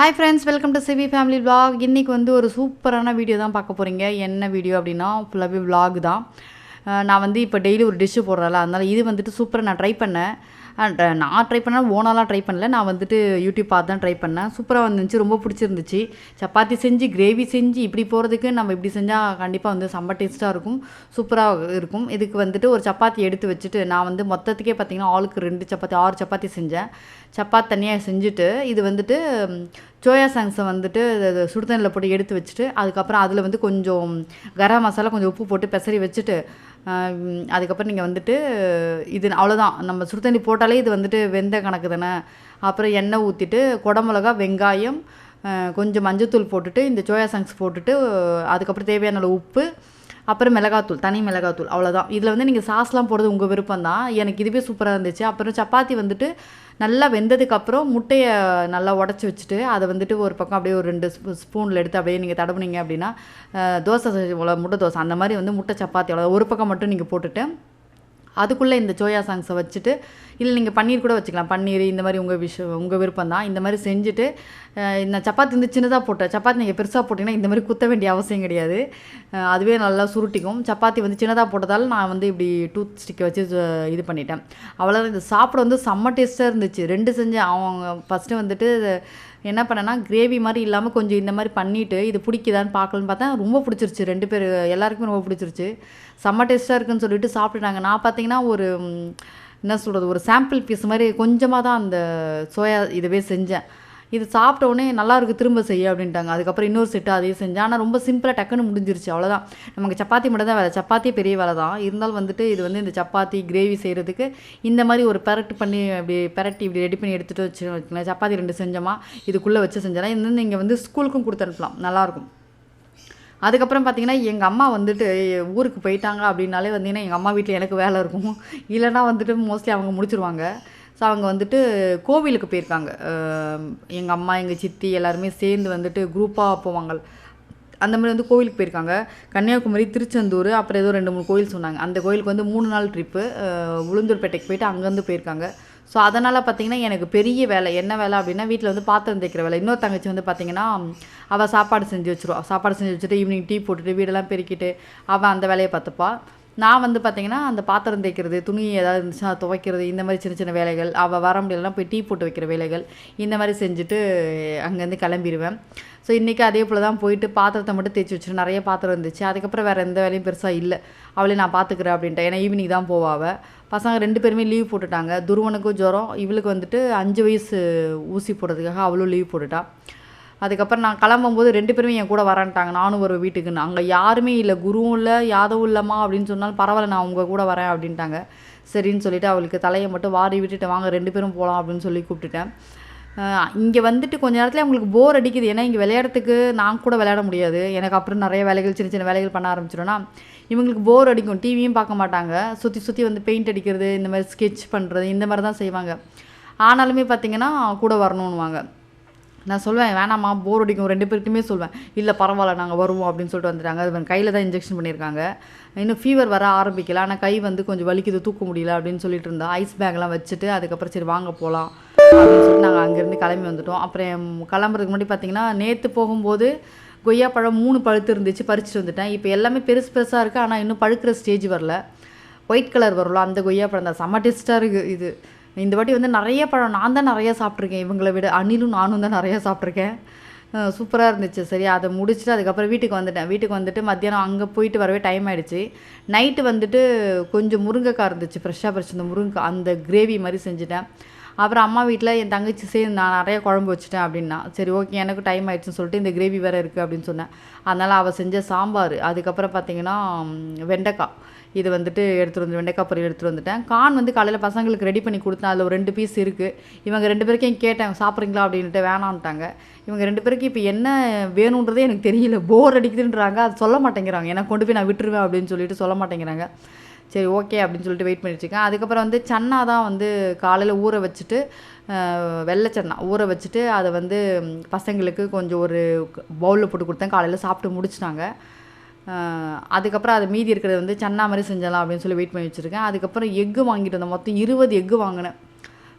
Hi friends welcome to CV family vlog இன்றைக்கி வந்து ஒரு சூப்பரான வீடியோ தான் பார்க்க போகிறீங்க என்ன வீடியோ அப்படின்னா ஃபுல்லாகவே விளாக் தான். நான் வந்து இப்போ டெய்லி ஒரு டிஷ்ஷு போடுறல அதனால் இது வந்துட்டு சூப்பராக நான் ட்ரை பண்ணேன். நான் ட்ரை பண்ண ஓனாலாம் ட்ரை பண்ணல. நான் வந்துட்டு யூடியூப் பார்த்து தான் ட்ரை பண்ணேன். சூப்பராக வந்துச்சு ரொம்ப பிடிச்சிருந்துச்சு. சப்பாத்தி செஞ்சு கிரேவி செஞ்சு இப்படி போகிறதுக்கு நம்ம இப்படி செஞ்சால் கண்டிப்பாக வந்து செம்ம டேஸ்ட்டாக இருக்கும். சூப்பராக இருக்கும். இதுக்கு வந்துட்டு ஒரு சப்பாத்தி எடுத்து வச்சுட்டு நான் வந்து மொத்தத்துக்கே பார்த்தீங்கன்னா ஆளுக்கு ரெண்டு சப்பாத்தி ஆறு சப்பாத்தி செஞ்சேன். சப்பாத்தி தனியாக செஞ்சுட்டு இது வந்துட்டு சோயா சாங்ஸை வந்துட்டு சுடுதண்ணில் போட்டு எடுத்து வச்சுட்டு அதுக்கப்புறம் அதில் வந்து கொஞ்சம் கரம் மசாலா கொஞ்சம் உப்பு போட்டு பெசரி வச்சுட்டு அதுக்கப்புறம் நீங்கள் வந்துட்டு இது அவ்வளோதான் நம்ம சுடுதண்ணி போட்டாலே இது வந்துட்டு வெந்த கணக்கு தானே. அப்புறம் எண்ணெய் ஊற்றிட்டு குடமிளகா வெங்காயம் கொஞ்சம் மஞ்சத்தூள் போட்டுட்டு இந்த சோயா சங்ஸ் போட்டுட்டு அதுக்கப்புறம் தேவையான அளவு உப்பு அப்புறம் மிளகாத்தூள் தனி மிளகாத்தூள் அவ்வளோதான் இதில் வந்து நீங்கள் சாஸ்லாம் போடுறது உங்கள் விருப்பம் தான் எனக்கு இதுவே சூப்பராக இருந்துச்சு. அப்புறம் சப்பாத்தி வந்துட்டு நல்லா வெந்ததுக்கப்புறம் முட்டையை நல்லா உடச்சி வச்சுட்டு அதை வந்துட்டு ஒரு பக்கம் அப்படியே ஒரு ரெண்டு ஸ்பூனில் எடுத்து அப்படியே நீங்கள் தடவுனீங்க அப்படின்னா தோசை முட்டை தோசை அந்த மாதிரி வந்து முட்டை சப்பாத்தி அவ்வளோ ஒரு பக்கம் மட்டும் நீங்கள் போட்டுட்டு அதுக்குள்ளே இந்த சோயா சாங்ஸை வச்சுட்டு இல்லை நீங்கள் பன்னீர் கூட வச்சுக்கலாம். பன்னீர் இந்த மாதிரி உங்கள் விஷ உங்கள் விருப்பம் தான். இந்த மாதிரி செஞ்சுட்டு இந்த சப்பாத்தி வந்து சின்னதாக போட்டேன் சப்பாத்தி நீங்கள் பெருசாக போட்டிங்கன்னா இந்த மாதிரி குத்த வேண்டிய அவசியம் கிடையாது. அதுவே நல்லா சுருட்டிக்கும். சப்பாத்தி வந்து சின்னதாக போட்டதால் நான் வந்து இப்படி டூத் ஸ்டிக்கை வச்சு இது பண்ணிட்டேன். அவ்வளோதான் இது சாப்பிட வந்து செம்ம டேஸ்ட்டாக இருந்துச்சு. ரெண்டு செஞ்சேன். அவங்க ஃபஸ்ட்டு வந்துட்டு என்ன பண்ணேன்னா கிரேவி மாதிரி இல்லாமல் கொஞ்சம் இந்த மாதிரி பண்ணிவிட்டு இது பிடிக்குதான்னு பார்க்கலன்னு பார்த்தா ரொம்ப பிடிச்சிருச்சு. ரெண்டு பேர் எல்லாருக்குமே ரொம்ப பிடிச்சிருச்சு. செம்ம டேஸ்ட்டாக இருக்குன்னு சொல்லிட்டு சாப்பிட்டுட்டாங்க. நான் பார்த்தீங்கன்னா ஒரு என்ன சொல்கிறது ஒரு சாம்பிள் பீஸ் மாதிரி கொஞ்சமாக தான் அந்த சோயா இதுவே செஞ்சேன். இது சாப்பிட்ட உடனே நல்லா இருக்குது திரும்ப செய்ய அப்படின்ட்டாங்க. அதுக்கப்புறம் இன்னொரு செட்டு அதையும் செஞ்சேன். ஆனால் ரொம்ப சிம்பிளாக டக்குன்னு முடிஞ்சிருச்சு. அவ்வளோதான் நமக்கு சப்பாத்தி மட்டும் தான் வேலை. சப்பாத்தி பெரிய வேலை தான். இருந்தாலும் வந்துட்டு இது வந்து இந்த சப்பாத்தி கிரேவி செய்கிறதுக்கு இந்த மாதிரி ஒரு பெரட்டு பண்ணி அப்படி பெரட்டி இப்படி ரெடி பண்ணி எடுத்துகிட்டு வச்சு வச்சுக்கலாம் சப்பாத்தி ரெண்டு செஞ்சோமா இதுக்குள்ளே வச்சு செஞ்சோன்னா இது வந்து நீங்கள் வந்து ஸ்கூலுக்கும் கொடுத்து அனுப்பலாம். நல்லாயிருக்கும் அதுக்கப்புறம் பார்த்தீங்கன்னா எங்கள் அம்மா வந்துட்டு ஊருக்கு போயிட்டாங்க அப்படின்னாலே வந்தீங்கன்னா எங்கள் அம்மா வீட்டில் எனக்கு வேலை இருக்கும். இல்லைன்னா வந்துட்டு மோஸ்ட்லி அவங்க முடிச்சிருவாங்க. ஸோ அவங்க வந்துட்டு கோவிலுக்கு போயிருக்காங்க. எங்கள் அம்மா எங்கள் சித்தி எல்லாருமே சேர்ந்து வந்துட்டு குரூப்பாக போவாங்க. அந்த மாதிரி வந்து கோவிலுக்கு போயிருக்காங்க. கன்னியாகுமரி திருச்செந்தூர் அப்புறம் ஏதோ ரெண்டு மூணு கோயில் சொன்னாங்க. அந்த கோயிலுக்கு வந்து மூணு நாள் ட்ரிப்பு உளுந்தூர்பேட்டைக்கு போயிட்டு அங்கேருந்து போயிருக்காங்க. ஸோ அதனால் பார்த்தீங்கன்னா எனக்கு பெரிய வேலை. என்ன வேலை அப்படின்னா வீட்டில் வந்து பாத்திரம் தேய்க்கிற வேலை. இன்னொரு தங்கச்சி வந்து பார்த்தீங்கன்னா அவள் சாப்பாடு செஞ்சு வச்சுருவா. சாப்பாடு செஞ்சு வச்சுட்டு ஈவினிங் டீ போட்டுட்டு வீடெல்லாம் பெருக்கிட்டு அவள் அந்த வேலையை பார்த்துப்பா. நான் வந்து பார்த்தீங்கன்னா அந்த பாத்திரம் தேய்க்கிறது துணி ஏதாவது இருந்துச்சுன்னா துவைக்கிறது இந்த மாதிரி சின்ன சின்ன வேலைகள் அவள் வர முடியலன்னா போய் டீ போட்டு வைக்கிற வேலைகள் இந்த மாதிரி செஞ்சுட்டு அங்கேருந்து கிளம்பிடுவேன். ஸோ இன்றைக்கி அதே போல் தான் போயிட்டு பாத்திரத்தை மட்டும் தேய்ச்சி வச்சுட்டு நிறைய பாத்திரம் இருந்துச்சு. அதுக்கப்புறம் வேறு எந்த வேலையும் பெருசாக இல்லை. அவளே நான் பார்த்துக்கிறேன் அப்படின்ட்டு ஏன்னா ஈவினிங் தான் போவாவ பசங்க ரெண்டு பேருமே லீவ் போட்டுட்டாங்க. துருவனுக்கும் ஜுரம். இவளுக்கு வந்துட்டு அஞ்சு வயசு ஊசி போடுறதுக்காக அவளும் லீவ் போட்டுட்டா. அதுக்கப்புறம் நான் கிளம்பும்போது ரெண்டு பேருமே என் கூட வரேன்ட்டாங்க. நானும் ஒரு வீட்டுக்குன்னு. அங்கே யாருமே இல்லை. குருவும் இல்லை யாதவும் இல்லைம்மா அப்படின்னு சொன்னாலும் பரவாயில்ல நான் உங்கள் கூட வரேன் அப்படின்ட்டாங்க. சரின்னு சொல்லிட்டு அவளுக்கு தலையை மட்டும் வாரி விட்டுட்டு வாங்க ரெண்டு பேரும் போகலாம் அப்படின்னு சொல்லி கூப்பிட்டுட்டேன். இங்கே வந்துட்டு கொஞ்ச நேரத்தில் அவங்களுக்கு போர் அடிக்குது. ஏன்னா இங்கே விளையாடுறதுக்கு நான் கூட விளையாட முடியாது. எனக்கு அப்புறம் நிறைய வேலைகள் சின்ன சின்ன வேலைகள் பண்ண ஆரம்பிச்சிடும்னா இவங்களுக்கு போர் அடிக்கும். டிவியும் பார்க்க மாட்டாங்க. சுற்றி சுற்றி வந்து பெயிண்ட் அடிக்கிறது இந்த மாதிரி ஸ்கெட்ச் பண்ணுறது இந்த மாதிரி தான் செய்வாங்க. ஆனாலுமே பார்த்திங்கன்னா கூட வரணுன்னுவாங்க நான் சொல்லுவேன் வேணாம்மா போர் அடிக்கும் ரெண்டு பேருக்குமே சொல்வேன். இல்லை பரவாயில்ல நாங்கள் வருவோம் அப்படின்னு சொல்லிட்டு வந்துட்டாங்க. அது கையில் தான் இன்ஜெக்ஷன் பண்ணியிருக்காங்க. இன்னும் ஃபீவர் வர ஆரம்பிக்கல. ஆனால் கை வந்து கொஞ்சம் வலிக்குது தூக்க முடியல அப்படின்னு சொல்லிட்டு இருந்தா ஐஸ் பேக்லாம் வச்சுட்டு அதுக்கப்புறம் சரி வாங்க போகலாம் அப்படின்னு சொல்லிட்டு நாங்கள் அங்கேருந்து கிளம்பி வந்துட்டோம். அப்புறம் கிளம்புறதுக்கு முன்னாடி பார்த்தீங்கன்னா நேற்று போகும்போது கொய்யாப்பழம் மூணு பழுத்து இருந்துச்சு பறிச்சுட்டு வந்துட்டேன். இப்போ எல்லாமே பெருசு பெருசாக இருக்குது ஆனால் இன்னும் பழுக்கிற ஸ்டேஜ் வரல. ஒயிட் கலர் வரும்ல அந்த கொய்யாப்பழம் தான். செம்ம டேஸ்ட்டாக இருக்குது இது. இந்த வாட்டி வந்து நிறைய பழம் நான் தான் நிறைய சாப்பிட்ருக்கேன் இவங்களை விட அணிலும் நானும் தான் நிறையா சாப்பிட்ருக்கேன் சூப்பராக இருந்துச்சு. சரி அதை முடிச்சுட்டு அதுக்கப்புறம் வீட்டுக்கு வந்துட்டேன். வீட்டுக்கு வந்துட்டு மத்தியானம் அங்கே போயிட்டு வரவே டைம் ஆகிடுச்சு நைட்டு வந்துட்டு கொஞ்சம் முருங்கைக்காய் இருந்துச்சு. ஃப்ரெஷ்ஷாக பறிச்சிருந்த முருங்கைக்காய் அந்த கிரேவி மாதிரி செஞ்சுட்டேன். அப்புறம் அம்மா வீட்டில் என் தங்கச்சி சேர்ந்து நான் நிறைய குழம்பு வச்சுட்டேன் அப்படின்னா சரி ஓகே எனக்கு டைம் ஆயிடுச்சுன்னு சொல்லிட்டு இந்த கிரேவி வேறு இருக்குது அப்படின்னு சொன்னேன். அதனால் அவள் செஞ்ச சாம்பார். அதுக்கப்புறம் பார்த்தீங்கன்னா வெண்டைக்காய். இது வந்துட்டு எடுத்துகிட்டு வந்து வெண்டைக்காய் பொரியல் எடுத்துகிட்டு வந்துட்டேன். கான் வந்து காலையில் பசங்களுக்கு ரெடி பண்ணி கொடுத்தேன். அதில் ஒரு ரெண்டு பீஸ் இருக்குது இவங்க ரெண்டு பேருக்கும் கேட்டேன் சாப்பிட்றீங்களா? அப்படின்ட்டு வேணான்ட்டாங்க இவங்க ரெண்டு பேருக்கு இப்போ என்ன வேணுன்றதே எனக்கு தெரியல. போர் அடிக்குதுன்றாங்க. அது சொல்ல மாட்டேங்கிறாங்க. ஏன்னா கொண்டு போய் நான் விட்டுருவேன் அப்படின்னு சொல்லிட்டு சொல்ல மாட்டேங்கிறாங்க. சரி ஓகே அப்படின்னு சொல்லிட்டு வெயிட் பண்ணிட்டுருக்கேன் அதுக்கப்புறம் வந்து சன்னா தான் வந்து காலையில் ஊற வச்சுட்டு அஹ், வெள்ளை சன்னா ஊற வச்சுட்டு அதை வந்து பசங்களுக்கு கொஞ்சம் ஒரு பவுலில் போட்டு கொடுத்தேன். காலையில் சாப்பிட்டு முடிச்சிட்டாங்க. அதுக்கப்புறம் அது மீதி இருக்கிறத வந்து சன்னா மாதிரி செஞ்சலாம் அப்படின்னு சொல்லி வெயிட் பண்ணி வச்சுருக்கேன். அதுக்கப்புறம் எக்கு வாங்கிட்டு வந்தேன். மொத்தம் இருபது எக்கு வாங்கினேன்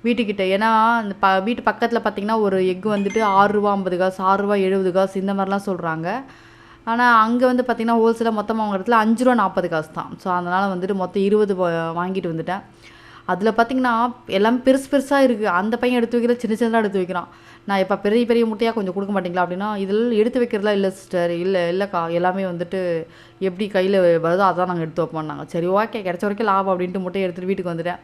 வீட்டுக்கிட்ட. ஏன்னா இந்த ப வீட்டு பக்கத்தில் பார்த்தீங்கன்னா ஒரு எக்கு வந்துட்டு ஆறுரூவா ஐம்பது காசு ஆறுரூவா எழுபது காசு இந்த மாதிரிலாம் சொல்கிறாங்க ஆனால் அங்கே வந்து பார்த்திங்கன்னா ஹோல்சேலாக மொத்தமாக வாங்குறதுல அஞ்சு ரூபா நாற்பது காசு தான். ஸோ அதனால் வந்துட்டு மொத்தம் இருபது வாங்கிட்டு வந்துட்டேன். அதில் பார்த்தீங்கன்னா எல்லாம் பெருசு பெருசாக இருக்குது அந்த பையன் எடுத்து வைக்கிற சின்ன சின்னதாக எடுத்து வைக்கிறான். நான் இப்போ பெரிய பெரிய முட்டையாக கொஞ்சம் கொடுக்க மாட்டிங்களா அப்படின்னா இதில் எடுத்து வைக்கிறதா இல்லை சிஸ்டர் இல்லை இல்லைக்கா எல்லாமே வந்துட்டு எப்படி கையில் வருதோ அதான் நாங்கள் எடுத்து வைப்போம் நாங்கள் சரி ஓகே கிடச்ச வரைக்கும் லாபம் அப்படின்ட்டு முட்டையை எடுத்துகிட்டு வீட்டுக்கு வந்துட்டேன்.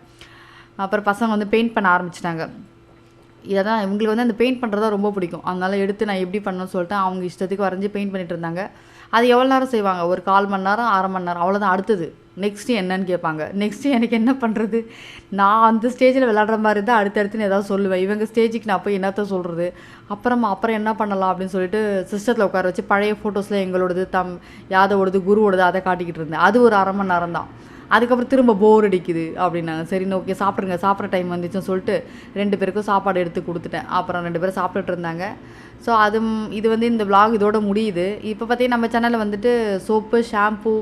அப்புறம் பசங்க வந்து பெயிண்ட் பண்ண ஆரம்பிச்சிட்டாங்க. இதை தான் இவங்களுக்கு வந்து அந்த பெயிண்ட் பண்ணுறது ரொம்ப பிடிக்கும். அதனால எடுத்து நான் எப்படி பண்ணணும்னு சொல்லிட்டு அவங்க இஷ்டத்துக்கு வரைஞ்சி பெயிண்ட் பண்ணிட்டு இருந்தாங்க. அது எவ்வளோ நேரம் செய்வாங்க? ஒரு கால் மணி நேரம் அரை மணி நேரம் அவ்வளோதான் அடுத்தது நெக்ஸ்ட்டு என்னன்னு கேட்பாங்க. நெக்ஸ்ட்டு எனக்கு என்ன பண்ணுறது நான் அந்த ஸ்டேஜில் விளாடுற மாதிரி தான் அடுத்தடுத்துன்னு ஏதாவது சொல்லுவேன். இவங்க ஸ்டேஜுக்கு நான் போய் என்னத்த சொல்கிறது அப்புறமா அப்புறம் என்ன பண்ணலாம் அப்படின்னு சொல்லிட்டு சிஸ்டத்தில் உட்கார வச்சு பழைய ஃபோட்டோஸில் எங்களோடது தம் யாதவோடது குருவோடது அதை காட்டிக்கிட்டு இருந்தேன். அது ஒரு அரை மணி நேரம் தான் அதுக்கப்புறம் திரும்ப போர் அடிக்குது அப்படின்னாங்க. சரி ஓகே சாப்பிடுங்க சாப்பிட்ற டைம் வந்துச்சுன்னு சொல்லிட்டு ரெண்டு பேருக்கும் சாப்பாடு எடுத்து கொடுத்துட்டேன். அப்புறம் ரெண்டு பேரும் சாப்பிட்டுட்டு இருந்தாங்க. ஸோ அது இது வந்து இந்த vlog இதோட முடியுது. இப்போ பார்த்தீங்கன்னா நம்ம சேனலில் வந்துட்டு சோப்பு ஷாம்பு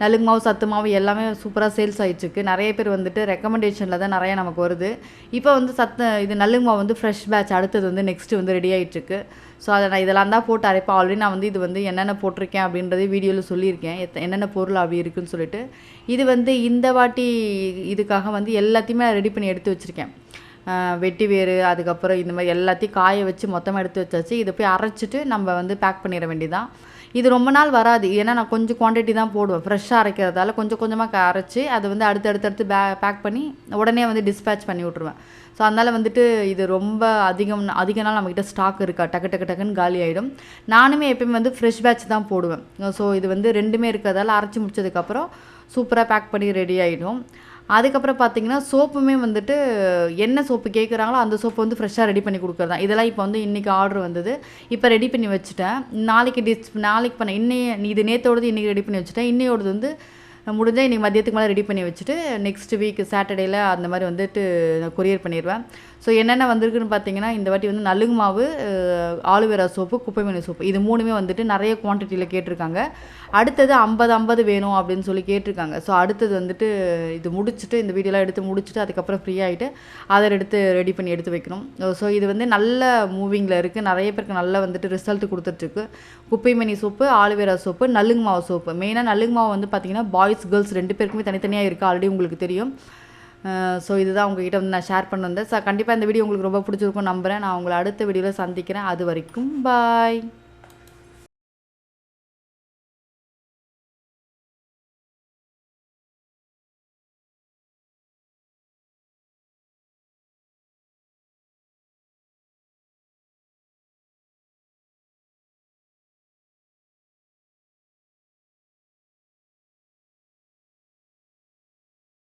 நலுங்கு மாவு சத்து மாவு எல்லாமே சூப்பராக சேல்ஸ் ஆகிட்டுருக்கு நிறைய பேர் வந்துட்டு ரெக்கமெண்டேஷனில் தான் நிறைய நமக்கு வருது. இப்போ வந்து சத்து இது நலுங்கு மாவு வந்து ஃப்ரெஷ் பேட்ச் அடுத்தது வந்து நெக்ஸ்ட்டு வந்து ரெடி ஆகிட்டுருக்கு ஸோ அதை நான் இதெல்லாம் தான் போட்டு அரைப்பேன். ஆல்ரெடி நான் வந்து இது வந்து என்னென்ன போட்டிருக்கேன் அப்படின்றதே வீடியோவில் சொல்லியிருக்கேன். எத்த- என்னென்ன பொருள் அப்படி இருக்குன்னு சொல்லிட்டு. இது வந்து இந்த வாட்டி இதுக்காக வந்து எல்லாத்தையுமே ரெடி பண்ணி எடுத்து வச்சுருக்கேன். வெட்டி வேறு அதுக்கப்புறம் இந்த மாதிரி எல்லாத்தையும் காய வச்சு மொத்தமாக எடுத்து வச்சாச்சு. இதை போய் அரைச்சிட்டு நம்ம வந்து பேக் பண்ணிட வேண்டியதான் இது ரொம்ப நாள் வராது. ஏன்னா நான் கொஞ்சம் குவான்டிட்டி தான் போடுவேன். ஃப்ரெஷ்ஷாக அரைக்கிறதால கொஞ்சம் கொஞ்சமாக அரைச்சி அதை வந்து அடுத்து அடுத்தடுத்து பே பேக் பண்ணி உடனே வந்து டிஸ்பேச் பண்ணி விட்ருவேன் ஸோ அதனால் வந்துட்டு இது ரொம்ப அதிகம் அதிக நாள் நம்மக்கிட்ட ஸ்டாக் இருக்கா? டக்கு டக்கு டக்குன்னு காலி ஆகிடும் நானுமே எப்பயுமே வந்து ஃப்ரெஷ் பேட்ச் தான் போடுவேன். ஸோ இது வந்து ரெண்டுமே இருக்கிறதால அரைச்சி முடிச்சதுக்கப்புறம் சூப்பராக பேக் பண்ணி ரெடி ஆகிடும் அதுக்கப்புறம் பார்த்தீங்கன்னா சோப்புமே வந்துட்டு என்ன சோப்பு கேட்குறாங்களோ அந்த சோப்பு வந்து ஃப்ரெஷ்ஷாக ரெடி பண்ணி கொடுக்குறது தான் இதெல்லாம் இப்போ வந்து இன்றைக்கி ஆர்டர் வந்தது. இப்போ ரெடி பண்ணி வச்சுட்டேன். நாளைக்கு டிஸ் நாளைக்கு பண்ண இன்னைய இது நேற்றோடது இன்றைக்கி ரெடி பண்ணி வச்சுட்டேன். இன்னையோடது வந்து முடிஞ்சால் இன்றைக்கி மதியத்துக்கு மேலே ரெடி பண்ணி வச்சுட்டு நெக்ஸ்ட் வீக் சாட்டர்டேயில் அந்த மாதிரி வந்துட்டு நான் கொரியர் பண்ணிடுவேன் ஸோ என்னென்ன வந்திருக்குன்னு பார்த்தீங்கன்னா இந்த வாட்டி வந்து நலுங்கு மாவு ஆலுவேரா சோப்பு குப்பைமணி சோப்பு. இது மூணுமே வந்துட்டு நிறைய குவான்டிட்டியில் கேட்டிருக்காங்க. அடுத்தது ஐம்பது ஐம்பது வேணும் அப்படின்னு சொல்லி கேட்டிருக்காங்க. ஸோ அடுத்தது வந்துட்டு இது முடிச்சுட்டு இந்த வீடியோலாம் எடுத்து முடிச்சுட்டு அதுக்கப்புறம் ஃப்ரீ ஆகிட்டு அதை எடுத்து ரெடி பண்ணி எடுத்து வைக்கணும். ஸோ இது வந்து நல்ல மூவிங்கில் இருக்குது நிறைய பேருக்கு நல்ல வந்துட்டு ரிசல்ட் கொடுத்துட்ருக்கு. குப்பைமணி சோப்பு ஆலுவேரா சோப்பு நலுங்கு மாவு சோப்பு. மெயினாக நலுங்கு மாவு வந்து பார்த்திங்கன்னா பாய்ஸ் கேர்ள்ஸ் ரெண்டு பேருக்குமே தனித்தனியாக இருக்குது ஆல்ரெடி உங்களுக்கு தெரியும். ஸோ இதுதான் உங்ககிட்ட வந்து நான் ஷேர் பண்ண வந்தேன். ஸோ கண்டிப்பாக இந்த வீடியோ உங்களுக்கு ரொம்ப பிடிச்சிருக்கும் நம்புகிறேன் நான் உங்களை அடுத்த வீடியோவில் சந்திக்கிறேன். அது வரைக்கும் பாய்